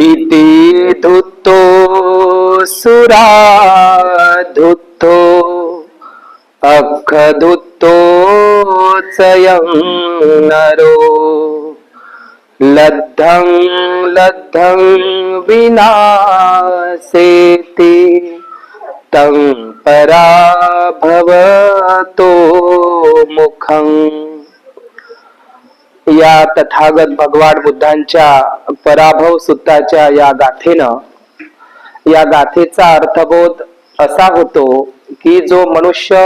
इति धुतो सुराधुतो अखधुतो स्वयं नरो लद्धं लद्धं विनासेति तं परा भवतो मुखम् या तथागत भगवान बुद्धांच्या पराभव सुत्ताच्या या गाथेनं या गाथेचा अर्थबोध असा होतो की जो मनुष्य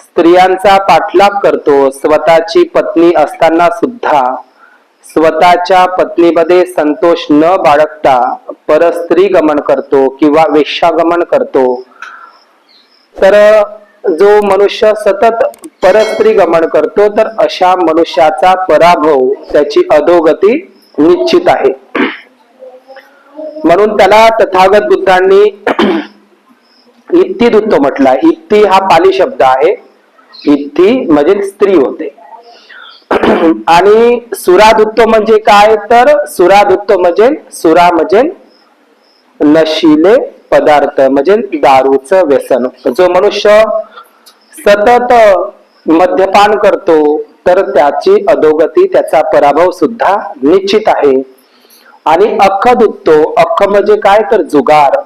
स्त्रियांचा पाठलाग करतो स्वतःची पत्नी असताना सुद्धा स्वतःच्या पत्नीमध्ये संतोष न बाळगता परस्त्री गमन करतो किंवा वेश्यागमन करतो. तर जो मनुष्य सतत परस्त्री गमन करतो तर अशा मनुष्याचा पराभव त्याची अधोगती निश्चित आहे. म्हणून त्याला तथागत बुद्धांनी इत्ती दुत्त म्हटला. इत्ती हा पाली शब्द आहे. इत्ती म्हणजे स्त्री होते. आणि सुराधुत्व म्हणजे काय? तर सुराधुत्व म्हणजे सुरा म्हणजे नशिले पदार्थ म्हणजे दारूचं व्यसन. जो मनुष्य सतत मद्यपान करतो तर त्याची अधोगती त्याचा पराभव सुद्धा निश्चित आहे. आणि अख्ख दुखतो अख्ख म्हणजे काय? तर जुगार.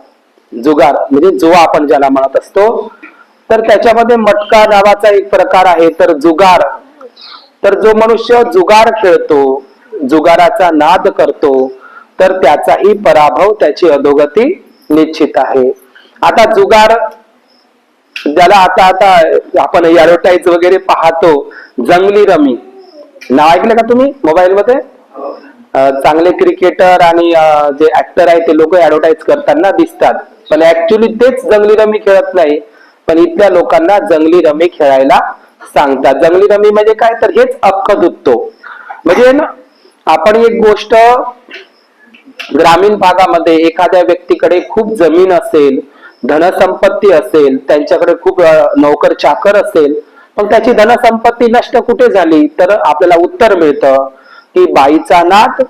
जुगार म्हणजे जो आपण ज्याला म्हणत असतो. तर त्याच्यामध्ये मटका नावाचा एक प्रकार आहे तर जुगार. तर जो मनुष्य जुगार खेळतो जुगाराचा नाद करतो तर त्याचाही पराभव त्याची अधोगती निश्चित आहे. आता जुगार ज्याला आता आता आपण ऍडव्हर्टाईज वगैरे पाहतो जंगली रमी. नाव ऐकलं का तुम्ही मोबाईल मध्ये चांगले क्रिकेटर आणि जे ऍक्टर आहे ते लोक ऍडव्हर्टाईज करताना दिसतात. पण ऍक्च्युली तेच जंगली रमी खेळत नाही. पण इथल्या लोकांना जंगली रमी खेळायला सांगतात. जंगली रमी म्हणजे काय? तर हेच अक्क दुखतो म्हणजे ना आपण एक गोष्ट ग्रामीण भागामध्ये एखाद्या व्यक्तीकडे खूप जमीन असेल धनसंपत्ती असेल त्यांच्याकडे खूप नोकर चाकर असेल पण त्याची धनसंपत्ती नष्ट कुठे झाली? तर आपल्याला उत्तर मिळतं की बाईचा नाद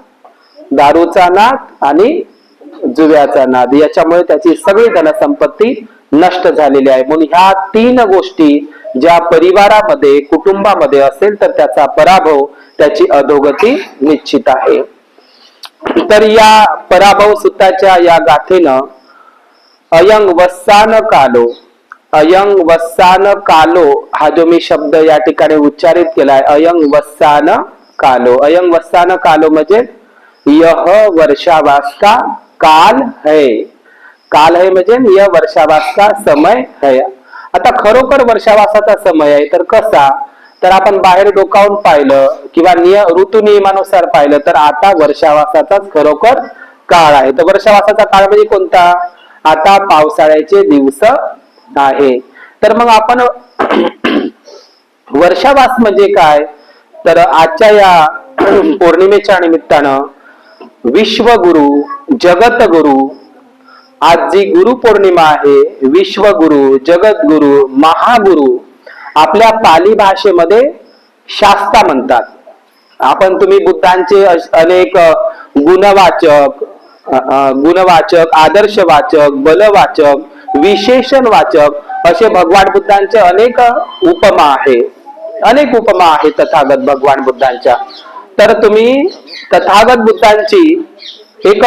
दारूचा नाद आणि जुव्याचा नाद. याच्यामुळे त्याची सगळी धनसंपत्ती नष्ट झालेली आहे. म्हणून ह्या तीन गोष्टी ज्या परिवारामध्ये कुटुंबामध्ये असेल तर त्याचा पराभव त्याची अधोगती निश्चित आहे. तर या पराभव सुताच्या या गाथेनं अयंग वस्सान कालो. अयंग वस्सान कालो हा जो मी शब्द या ठिकाणी उच्चारित केलाय अयंग वस्सान कालो. अयंग वस्सान कालो म्हणजे यह वर्षावास का काल है. काल है म्हणजे यह वर्षावास का समय है. आता खरोखर वर्षावासाचा समय आहे तर कसा? तर आपण बाहेर डोकावून पाहिलं किंवा निय ऋतू नियमानुसार पाहिलं तर आता वर्षावासाचाच खरोखर काळ आहे. तर वर्षावासाचा काळ म्हणजे कोणता? आता पावसाळ्याचे दिवस आहे. तर मग आपण वर्षावास म्हणजे काय? तर आजच्या या पौर्णिमेच्या निमित्तानं विश्वगुरु जगतगुरु आज जी गुरु पौर्णिमा आहे विश्वगुरु जगद्गुरु महागुरु आपल्या पाली भाषेमध्ये शास्ता म्हणतात. आपण तुम्ही बुद्धांचे अनेक गुणवाचक गुणवाचक आदर्शवाचक बलवाचक विशेषण वाचक असे भगवान बुद्धांचे अनेक उपमा आहे. अनेक उपमा आहे तथागत भगवान बुद्धांच्या. तर तुम्ही तथागत बुद्धांची एक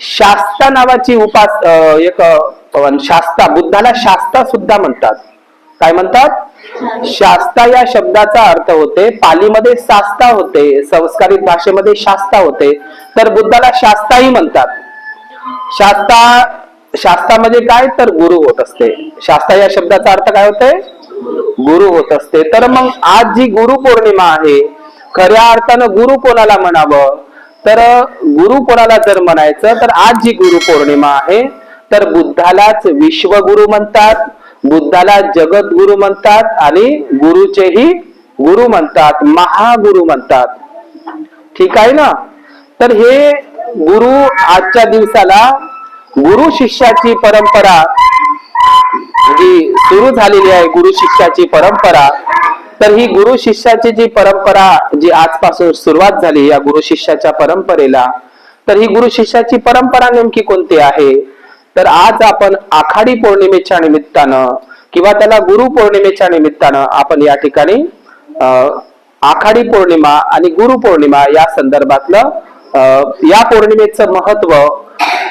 शास्ता नावाची उपास एक शास्ता बुद्धाला शास्ता सुद्धा म्हणतात. काय म्हणतात? शास्ता या शब्दाचा अर्थ होते पालीमध्ये शास्ता होते संस्कारित भाषेमध्ये शास्ता होते. तर बुद्धाला शास्ताही म्हणतात. शास्ता शास्ता म्हणजे काय तर गुरु होत असते. शास्ता या शब्दाचा अर्थ काय होतोय? गुरु होत असते. तर मग आज जी गुरु पौर्णिमा आहे खऱ्या अर्थानं गुरु कोणाला म्हणावं? तर गुरु कोणाला जर म्हणायचं तर आज जी गुरु पौर्णिमा आहे तर बुद्धालाच विश्वगुरु म्हणतात बुद्धाला जगद्गुरु म्हणतात आणि गुरुचेही गुरु म्हणतात महागुरु म्हणतात. ठीक आहे ना? तर हे गुरु आजच्या दिवसाला गुरु शिष्याची परंपरा जी सुरू झालेली आहे गुरु शिष्याची परंपरा तर ही गुरु शिष्याची जी परंपरा जी आजपासून सुरुवात झाली या गुरु शिष्याच्या परंपरेला तर ही गुरु शिष्याची परंपरा नेमकी कोणती आहे? तर आज आपण आखाडी पौर्णिमेच्या निमित्तानं किंवा त्याला गुरु पौर्णिमेच्या निमित्तानं आपण या ठिकाणी अं, आखाडी पौर्णिमा आणि गुरु पौर्णिमा या संदर्भातलं या पौर्णिमेचं महत्त्व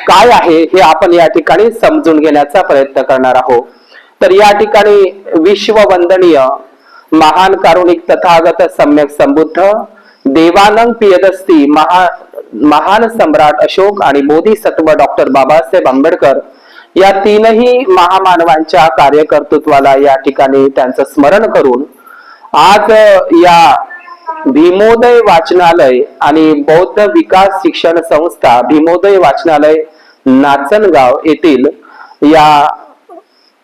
काय आहे हे आपण या ठिकाणी समजून घेण्याचा प्रयत्न करणार आहोत. तर या ठिकाणी विश्ववंदनीय महान कारुणिक तथागत सम्यक संबुद्ध देवानंद पियदस्ती महा महान सम्राट अशोक आणि बोधिसत्व डॉक्टर बाबासाहेब आंबेडकर या तीनही महामानवांच्या कार्यकर्तृत्वाला या ठिकाणी त्यांचं स्मरण करून आज या भीमोदय वाचनालय आणि बौद्ध विकास शिक्षण संस्था भीमोदय वाचनालय नाचनगाव येथील या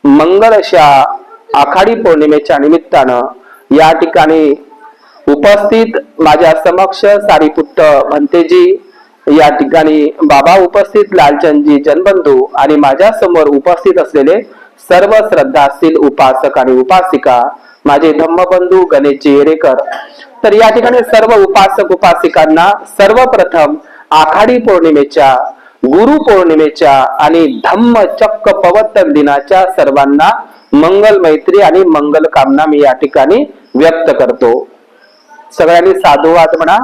मंगल अशा आखाडी पौर्णिमेच्या निमित्तानं या ठिकाणी उपस्थित माझ्या समक्ष सारीपुत्त भंतेजी या ठिकाणी बाबा उपस्थित लालचंदजी जनबंधू आणि माझ्यासमोर उपस्थित असलेले सर्व श्रद्धाशील उपासक आणि उपासिका माझे धम्मबंधू गणेशजी हेरेकर तर या ठिकाणी सर्व उपासक उपासिकांना सर्वप्रथम आखाडी पौर्णिमेच्या गुरु पौर्णिमेच्या आणि धम्म चक्क पवत्तन दिनाच्या सर्वांना मंगल मैत्री आणि मंगल कामना मी या ठिकाणी व्यक्त करतो. सगळ्यांनी साधुवाद म्हणा